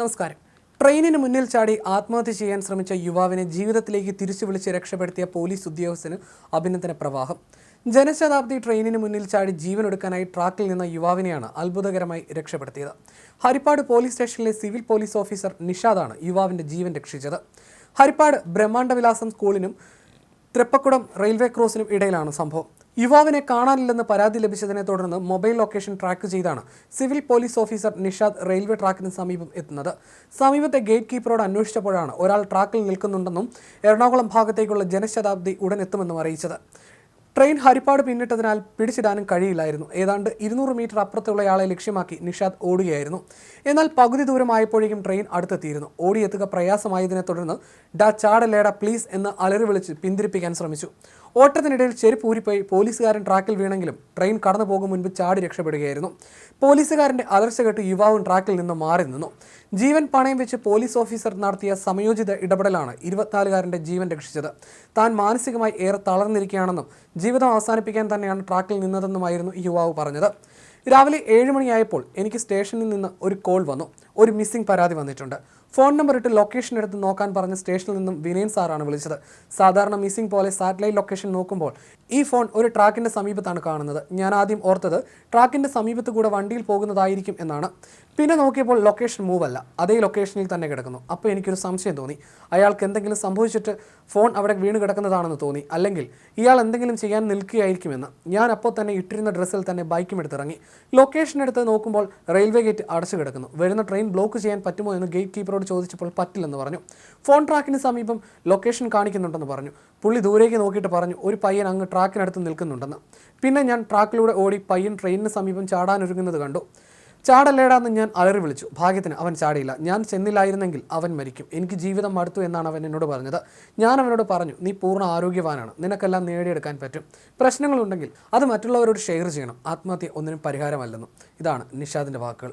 നമസ്കാരം. ട്രെയിനിന് മുന്നിൽ ചാടി ആത്മഹത്യ ചെയ്യാൻ ശ്രമിച്ച യുവാവിനെ ജീവിതത്തിലേക്ക് തിരിച്ചു വിളിച്ച് രക്ഷപ്പെടുത്തിയ പോലീസ് ഉദ്യോഗസ്ഥന് അഭിനന്ദന പ്രവാഹം. ജനശതാബ്ദി ട്രെയിനിന് മുന്നിൽ ചാടി ജീവനൊടുക്കാനായി ട്രാക്കിൽ നിന്ന യുവാവിനെയാണ് അത്ഭുതകരമായി രക്ഷപ്പെടുത്തിയത്. ഹരിപ്പാട് പോലീസ് സ്റ്റേഷനിലെ സിവിൽ പോലീസ് ഓഫീസർ നിഷാദാണ് യുവാവിന്റെ ജീവൻ രക്ഷിച്ചത്. ഹരിപ്പാട് ബ്രഹ്മാണ്ഡവിലാസം സ്കൂളിനും തൃപ്പക്കുടം റെയിൽവേ ക്രോസിനും ഇടയിലാണ് സംഭവം. യുവാവിനെ കാണാനില്ലെന്ന് പരാതി ലഭിച്ചതിനെ തുടർന്ന് മൊബൈൽ ലൊക്കേഷൻ ട്രാക്ക് ചെയ്താണ് civil police officer Nishad railway ട്രാക്കിന് സമീപം എത്തുന്നത്. സമീപത്തെ ഗേറ്റ് കീപ്പറോട് അന്വേഷിച്ചപ്പോഴാണ് ഒരാൾ ട്രാക്കിൽ നിൽക്കുന്നുണ്ടെന്നും എറണാകുളം ഭാഗത്തേക്കുള്ള ജനശതാബ്ദി ഉടൻ എത്തുമെന്നും അറിയിച്ചത്. ട്രെയിൻ ഹരിപ്പാട് പിന്നിട്ടതിനാൽ പിടിച്ചിടാനും കഴിയില്ലായിരുന്നു. ഏതാണ്ട് ഇരുന്നൂറ് മീറ്റർ അപ്പുറത്തുള്ളയാളെ ലക്ഷ്യമാക്കി നിഷാദ് ഓടുകയായിരുന്നു. എന്നാൽ പകുതി ദൂരമായപ്പോഴേക്കും ട്രെയിൻ അടുത്തെത്തിയിരുന്നു. ഓടിയെത്തുക പ്രയാസമായതിനെ തുടർന്ന് ഡാ ചാടലേട പ്ലീസ് എന്ന് അലറി വിളിച്ച് പിന്തിരിപ്പിക്കാൻ ശ്രമിച്ചു. ഓട്ടത്തിനിടയിൽ ചെരുപ്പ് ഊരിപ്പോയി പോലീസുകാരൻ ട്രാക്കിൽ വീണെങ്കിലും ട്രെയിൻ കടന്നു പോകും മുൻപ് ചാടി രക്ഷപ്പെടുകയായിരുന്നു. പോലീസുകാരന്റെ അലർച്ച കേട്ട് യുവാവും ട്രാക്കിൽ നിന്ന് മാറി നിന്നു. ജീവൻ പണയം വെച്ച് പോലീസ് ഓഫീസർ നടത്തിയ സമയോചിത ഇടപെടലാണ് ഇരുപത്തിനാലുകാരന്റെ ജീവൻ രക്ഷിച്ചത്. താൻ മാനസികമായി ഏറെ തളർന്നിരിക്കുകയാണെന്നും ജീവിതം അവസാനിപ്പിക്കാൻ തന്നെയാണ് ട്രാക്കിൽ നിന്നതെന്നുമായിരുന്നു യുവാവ് പറഞ്ഞത്. രാവിലെ ഏഴ് മണിയായപ്പോൾ എനിക്ക് സ്റ്റേഷനിൽ നിന്ന് ഒരു കോൾ വന്നു. ഒരു മിസ്സിംഗ് പരാതി വന്നിട്ടുണ്ട്. ഫോൺ നമ്പർ ഇട്ട് ലൊക്കേഷൻ എടുത്ത് നോക്കാൻ പറഞ്ഞ സ്റ്റേഷനിൽ നിന്നും വിനയൻ സാറാണ് വിളിച്ചത്. സാധാരണ മിസ്സിംഗ് പോലെ സാറ്റലൈറ്റ് ലൊക്കേഷൻ നോക്കുമ്പോൾ ഈ ഫോൺ ഒരു ട്രാക്കിന്റെ സമീപത്താണ് കാണുന്നത്. ഞാൻ ആദ്യം ഓർത്തത് ട്രാക്കിന്റെ സമീപത്ത് കൂടെ വണ്ടിയിൽ പോകുന്നതായിരിക്കും എന്നാണ്. പിന്നെ നോക്കിയപ്പോൾ ലൊക്കേഷൻ മൂവ് അല്ല. അതേ ലൊക്കേഷനിൽ തന്നെ കിടക്കുന്നു. അപ്പോൾ എനിക്കൊരു സംശയം തോന്നി. അയാൾക്ക് എന്തെങ്കിലും സംഭവിച്ചിട്ട് ഫോൺ അവിടെ വീണ് കിടക്കുന്നതാണെന്ന് തോന്നി. അല്ലെങ്കിൽ ഇയാൾ എന്തെങ്കിലും ചെയ്യാൻ നിൽക്കുകയായിരിക്കുമെന്ന് ഞാൻ അപ്പോൾ തന്നെ ഇട്ടിരുന്ന ഡ്രസ്സിൽ തന്നെ ബൈക്കും എടുത്തിറങ്ങി. ലൊക്കേഷൻ എടുത്ത് നോക്കുമ്പോൾ റെയിൽവേ ഗേറ്റ് അടച്ചു കിടക്കുന്നു. വരുന്ന ട്രെയിൻ ബ്ലോക്ക് ചെയ്യാൻ പറ്റുമോ എന്ന് ഗേറ്റ് കീപ്പറോട് ചോദിച്ചപ്പോൾ പറ്റില്ലെന്ന് പറഞ്ഞു. ഫോൺ ട്രാക്കിന് സമീപം ലൊക്കേഷൻ കാണിക്കുന്നുണ്ടെന്ന് പറഞ്ഞു. പുള്ളി ദൂരേക്ക് നോക്കിയിട്ട് പറഞ്ഞു ഒരു പയ്യൻ അങ്ങ് ട്രാക്കിനടുത്ത് നിൽക്കുന്നുണ്ടെന്ന്. പിന്നെ ഞാൻ ട്രാക്കിലൂടെ ഓടി പയ്യൻ ട്രെയിനിന് സമീപം ചാടാനൊരുങ്ങുന്നത് കണ്ടു. ചാടല്ലേടാന്ന് ഞാൻ അലറി വിളിച്ചു. ഭാഗ്യത്തിന് അവൻ ചാടിയില്ല. ഞാൻ ചെന്നില്ലായിരുന്നെങ്കിൽ അവൻ മരിക്കും. എനിക്ക് ജീവിതം മടുത്തു എന്നാണ് അവൻ എന്നോട് പറഞ്ഞത്. ഞാൻ അവനോട് പറഞ്ഞു നീ പൂർണ ആരോഗ്യവാനാണ്. നിനക്കെല്ലാം നേടിയെടുക്കാൻ പറ്റും. പ്രശ്നങ്ങളുണ്ടെങ്കിൽ അത് മറ്റുള്ളവരോട് ഷെയർ ചെയ്യണം. ആത്മഹത്യ ഒന്നിനും പരിഹാരമല്ലെന്നും. ഇതാണ് നിഷാദിന്റെ വാക്കുകൾ.